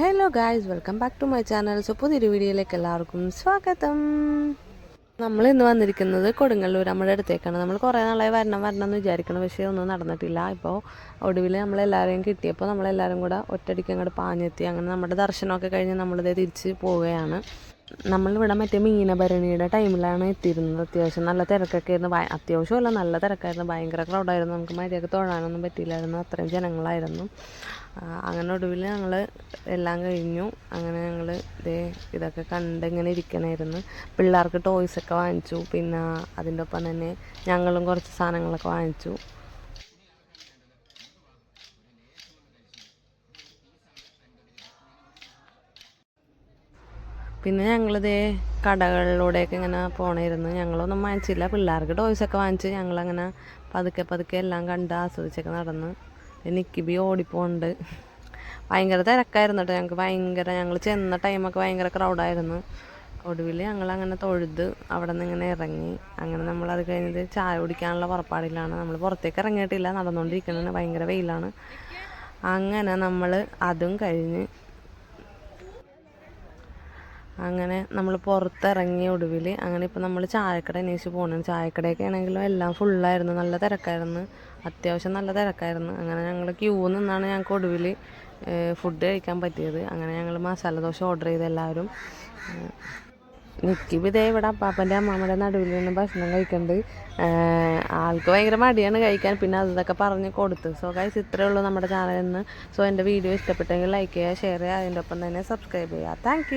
Hello guys welcome back to my channel so പുതിയൊരു വീഡിയോയിലേക്ക് എല്ലാവർക്കും സ്വാഗതം. നമ്മൾ ഇന്ന് വന്നിരിക്കുന്നത് കൊടുങ്ങല്ലൂർ നമ്മുടെ അടുത്തേക്കാണ്. നമ്മൾ കുറേ നാളായി വരണം വരണം എന്ന് വിചാരിക്കണം പക്ഷേ ഒന്നും നടന്നിട്ടില്ല. ഇപ്പോൾ ഒടുവിൽ നമ്മളെല്ലാവരെയും കിട്ടിയപ്പോൾ നമ്മളെല്ലാവരും കൂടെ ഒറ്റയടിക്ക് അങ്ങോട്ട് പാഞ്ഞെത്തി. അങ്ങനെ നമ്മുടെ ദർശനമൊക്കെ കഴിഞ്ഞ് നമ്മളിതേ തിരിച്ച് പോവുകയാണ്. നമ്മളിവിടെ മറ്റേ മീനഭരണിയുടെ ടൈമിലാണ് എത്തിയിരുന്നത്. അത്യാവശ്യം നല്ല തിരക്കൊക്കെ ആയിരുന്നു അത്യാവശ്യമല്ല നല്ല തിരക്കായിരുന്നു. ഭയങ്കര ക്രൗഡായിരുന്നു നമുക്ക് മര്യാദയ്ക്ക് തൊഴാനൊന്നും പറ്റിയില്ലായിരുന്നു. അത്രയും ജനങ്ങളായിരുന്നു. അങ്ങനെ ഒടുവിൽ ഞങ്ങൾ എല്ലാം കഴിഞ്ഞു. അങ്ങനെ ഞങ്ങൾ ഇതേ ഇതൊക്കെ കണ്ട് ഇങ്ങനെ ഇരിക്കണമായിരുന്നു പിള്ളേർക്ക് ടോയ്സൊക്കെ വാങ്ങിച്ചു. പിന്നെ അതിന്റെ ഒപ്പം തന്നെ ഞങ്ങളും കുറച്ച് സാധനങ്ങളൊക്കെ വാങ്ങിച്ചു. പിന്നെ ഞങ്ങളിതേ കടകളിലൂടെയൊക്കെ ഇങ്ങനെ പോണായിരുന്നു. ഞങ്ങളൊന്നും വാങ്ങിച്ചില്ല. പിള്ളേർക്ക് ടോയ്സൊക്കെ വാങ്ങിച്ച് ഞങ്ങളങ്ങനെ പതുക്കെ പതുക്കെ എല്ലാം കണ്ട് ആസ്വദിച്ചൊക്കെ നടന്ന് നിക്കിബി ഓടിപ്പോണ്ട് ഭയങ്കര തിരക്കായിരുന്നു കേട്ടോ ഞങ്ങൾക്ക് ഭയങ്കര ഞങ്ങൾ ചെന്ന ടൈമൊക്കെ ഭയങ്കര ക്രൗഡായിരുന്നു ഒടുവിൽ ഞങ്ങൾ അങ്ങനെ തൊഴുത് അവിടെ നിന്ന് ഇങ്ങനെ ഇറങ്ങി. അങ്ങനെ നമ്മൾ അത് കഴിഞ്ഞത് ചായ കുടിക്കാനുള്ള പുറപ്പാടിലാണ്. നമ്മൾ പുറത്തേക്ക് ഇറങ്ങിയിട്ടില്ല. നടന്നുകൊണ്ടിരിക്കുന്നതിന് ഭയങ്കര വെയിലാണ്. അങ്ങനെ നമ്മൾ അതും കഴിഞ്ഞ് അങ്ങനെ നമ്മൾ പുറത്തിറങ്ങിയ ഒടുവിൽ അങ്ങനെ ഇപ്പോൾ നമ്മൾ ചായക്കട അന്വേഷിച്ച് പോകണം ചായക്കടയൊക്കെ ആണെങ്കിലും എല്ലാം ഫുള്ളായിരുന്നു. നല്ല തിരക്കായിരുന്നു. അത്യാവശ്യം നല്ല തിരക്കായിരുന്നു. അങ്ങനെ ഞങ്ങൾ ക്യൂ നിന്നാണ് ഞങ്ങൾക്ക് ഒടുവിൽ ഫുഡ് കഴിക്കാൻ പറ്റിയത്. അങ്ങനെ ഞങ്ങൾ മസാല ദോശ ഓർഡർ ചെയ്ത് എല്ലാവരും നിക്കിബ് ഇതേ ഇവിടെ അപ്പാപ്പന്റെ അമ്മാമ്മയുടെ നടുവിൽ നിന്ന് ഭക്ഷണം കഴിക്കുന്നുണ്ട് ആൾക്ക് ഭയങ്കര മടിയാണ് കഴിക്കാൻ. പിന്നെ അതൊക്കെ പറഞ്ഞ് കൊടുത്ത്. സോ ഗൈസ് ഇത്രയേ ഉള്ളൂ നമ്മുടെ ചാനലിൽ നിന്ന് സോ എന്റെ വീഡിയോ ഇഷ്ടപ്പെട്ടെങ്കിൽ ലൈക്ക് ചെയ്യുക ഷെയർ ചെയ്യുക. അതിന്റെ ഒപ്പം തന്നെ സബ്സ്ക്രൈബ് ചെയ്യുക. താങ്ക്